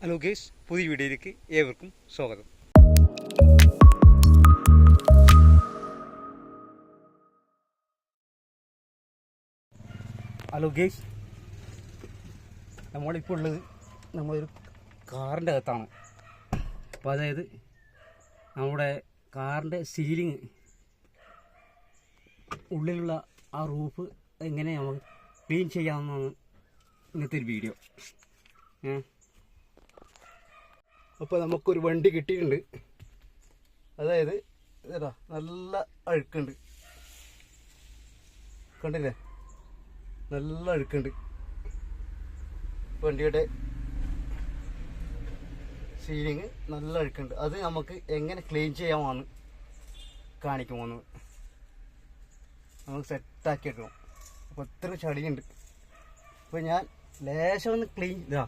Hello guys പുതിയ വീഡിയോയിലേക്ക് ഏവർക്കും സ്വാഗതം. ഹലോ ഗേസ് നമ്മളിപ്പോൾ ഉള്ളത് നമ്മളൊരു കാറിന്റെ അകത്താണ്. അപ്പോൾ അതായത് നമ്മുടെ കാറിന്റെ സീലിങ് ഉള്ളിലുള്ള ആ റൂഫ് എങ്ങനെ നമുക്ക് ക്ലീൻ ചെയ്യാമെന്നാണ് ഇന്നത്തെ ഒരു വീഡിയോ അപ്പോൾ നമുക്കൊരു വണ്ടി കിട്ടിയിട്ടുണ്ട്. അതായത് ഇതാ നല്ല അഴുക്കുണ്ട്. കണ്ടില്ലേ? നല്ല അഴുക്കുണ്ട്. വണ്ടിയുടെ സീലിങ് നല്ല അഴുക്കുണ്ട്. അത് നമുക്ക് എങ്ങനെ ക്ലീൻ ചെയ്യാമെന്ന് കാണിക്കും ഒന്ന് നമുക്ക് സെറ്റാക്കി എടുക്കണം. അപ്പോൾ ഇത്ര ചളിയുണ്ട്. അപ്പോൾ ഞാൻ ലേശം ഒന്ന് ക്ലീൻ ഇതാ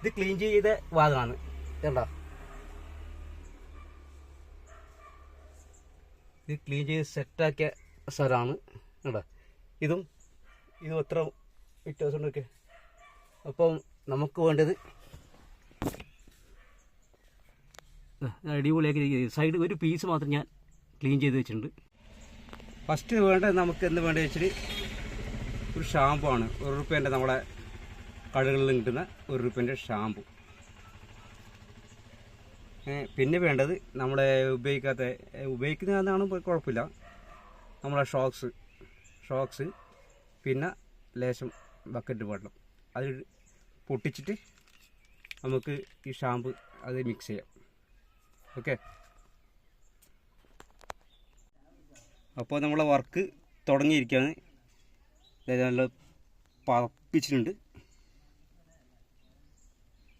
ഇത് ക്ലീൻ ചെയ്ത ഭാഗമാണ് കണ്ടോ. ഇത് ക്ലീൻ ചെയ്ത് സെറ്റാക്കിയ സ്ഥലമാണ്. കേട്ടോ ഇതും ഇതും എത്ര വ്യത്യാസമുണ്ടൊക്കെ അപ്പം നമുക്ക് വേണ്ടത് അടിപൊളിയാക്കി സൈഡ് ഒരു പീസ് മാത്രം ഞാൻ ക്ലീൻ ചെയ്ത് വെച്ചിട്ടുണ്ട്. ഫസ്റ്റ് വേണ്ടത് നമുക്ക് എന്ത് വേണ്ടത് വെച്ചാൽ ഒരു ഷാമ്പു ആണ്. ഒരു റുപ്യേന്റെ നമ്മുടെ കടകളിൽ കിട്ടുന്ന ഒരു റുപ്യേന്റെ ഷാമ്പു പിന്നെ വേണ്ടത് നമ്മുടെ ഉപയോഗിക്കാത്ത ഉപയോഗിക്കുന്നതാണ് കുഴപ്പമില്ല. നമ്മളെ ഷോക്സ് ഷോക്സ് പിന്നെ ലേശം ബക്കറ്റ് വെള്ളം. അത് പൊട്ടിച്ചിട്ട് നമുക്ക് ഈ ഷാമ്പു അത് മിക്സ് ചെയ്യാം. ഓക്കെ അപ്പോൾ നമ്മളെ വർക്ക് തുടങ്ങിയിരിക്കുകയാണ്. നല്ല പതപ്പിച്ചിട്ടുണ്ട്.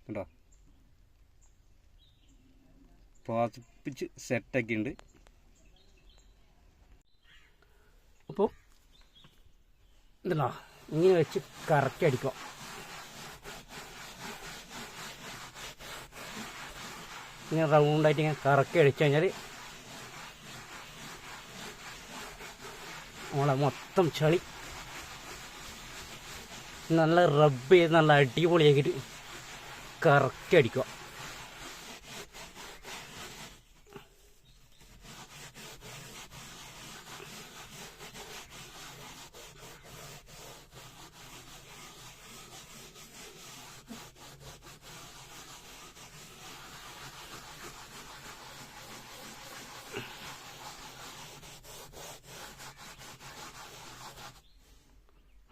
കണ്ടോ? പതപ്പിച്ച് ഉണ്ട് അപ്പോൾ ഇതല്ലോ ഇങ്ങനെ വെച്ച് കറക്റ്റ് അടിക്കാം ഇങ്ങനെ റൗണ്ടായിട്ട് ഇങ്ങനെ കറക്കി അടിച്ചു കഴിഞ്ഞാൽ നമ്മളെ മൊത്തം ചളി നല്ല റബ്ബ് ചെയ്ത് നല്ല അടിപൊളിയാക്കിയിട്ട് കറക്റ്റ് അടിക്കുക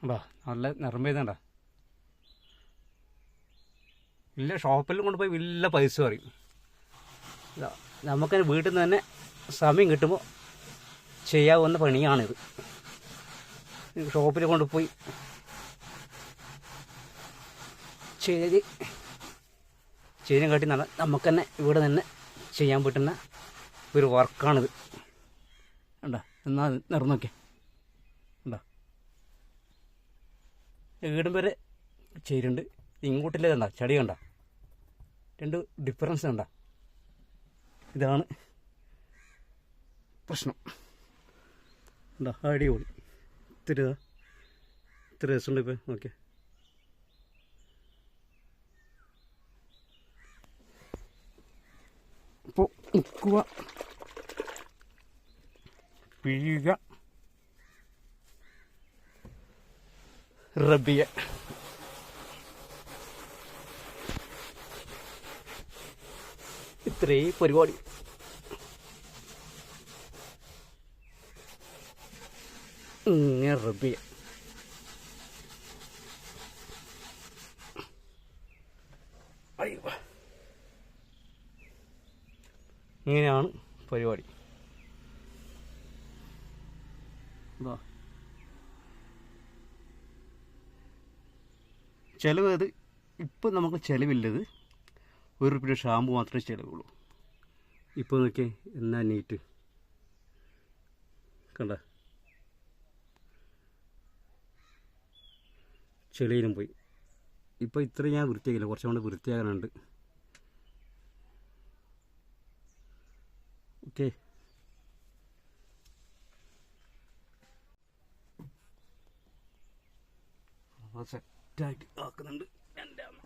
ഉണ്ടോ നല്ല നിറം പെയ്തണ്ട. ഇല്ല ഷോപ്പിൽ കൊണ്ടുപോയി വലിയ പൈസ പറയും. നമുക്ക് വീട്ടിൽ നിന്ന് തന്നെ സമയം കിട്ടുമ്പോൾ ചെയ്യാവുന്ന പണിയാണിത്. ഷോപ്പിൽ കൊണ്ടുപോയി ചെയ്ത് ചെയ്യാൻ കാട്ടി നല്ല നമുക്ക് തന്നെ ഇവിടെ തന്നെ ചെയ്യാൻ പറ്റുന്ന ഒരു വർക്കാണിത് ഉണ്ടോ എന്നാൽ നിറം നോക്കിയേ ഉണ്ടോ ഈടും വരെ ചേരുണ്ട് ഇങ്ങോട്ടില്ലേ കണ്ട ചെടി കണ്ട. രണ്ട് ഡിഫറൻസ് കണ്ട. ഇതാണ് പ്രശ്നം. എന്താ അടിപൊളി. ഇത്തിരി ഇത്ര രസമുണ്ട് ഇപ്പം. ഓക്കെ അപ്പോൾ ഉക്കുക പിഴിയുക. റബിയ. ഇത്രേ പരിപാടി. റബിയ. അയ്യോ. ഇങ്ങനെയാണ് പരിപാടി. ഇതാ ചിലവ് അത് ഇപ്പം നമുക്ക് ചിലവില്ലത് ഒരു റുപ്യ ഷാമ്പു മാത്രമേ ചിലവുള്ളൂ. ഇപ്പോൾ നോക്കിയേ എന്നാ നീറ്റ് കണ്ട? ചെളിയിലും പോയി. ഇപ്പോൾ ഇത്ര ഞാൻ വൃത്തിയാക്കില്ല കുറച്ചും കൂടെ വൃത്തിയാകാനുണ്ട് ഓക്കെ. സെറ്റായിട്ട് ആക്കുന്നുണ്ട്. എന്റെ അമ്മ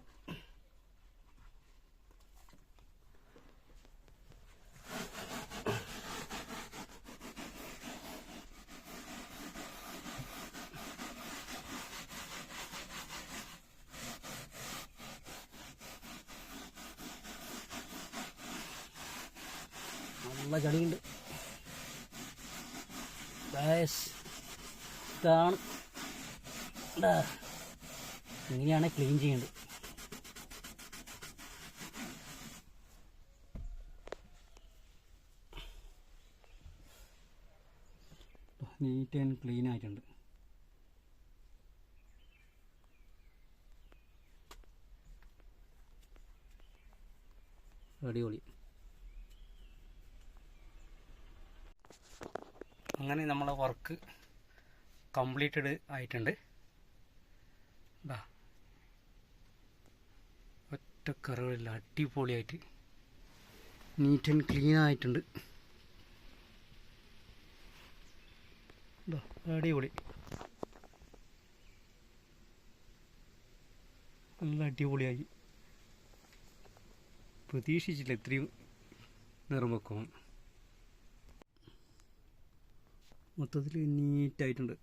നല്ല ചടിയുണ്ട് ഇതാണ്. ഇങ്ങനെയാണ് ക്ലീൻ ചെയ്യേണ്ടത്. നീറ്റ് ആൻഡ് ക്ലീൻ ആയിട്ടുണ്ട്. അടിപൊളി. അങ്ങനെ നമ്മളെ വർക്ക് കംപ്ലീറ്റഡ് ആയിട്ടുണ്ട്. ദാ. ഒറ്റക്കറവില്ല അടിപൊളിയായിട്ട് നീറ്റ് ആൻഡ് ക്ലീൻ ആയിട്ടുണ്ട്. അടിപൊളി. നല്ല അടിപൊളിയായി. പ്രതീക്ഷിച്ചില്ല ഇത്രയും നിറമൊക്കവും മൊത്തത്തിൽ നീറ്റായിട്ടുണ്ട്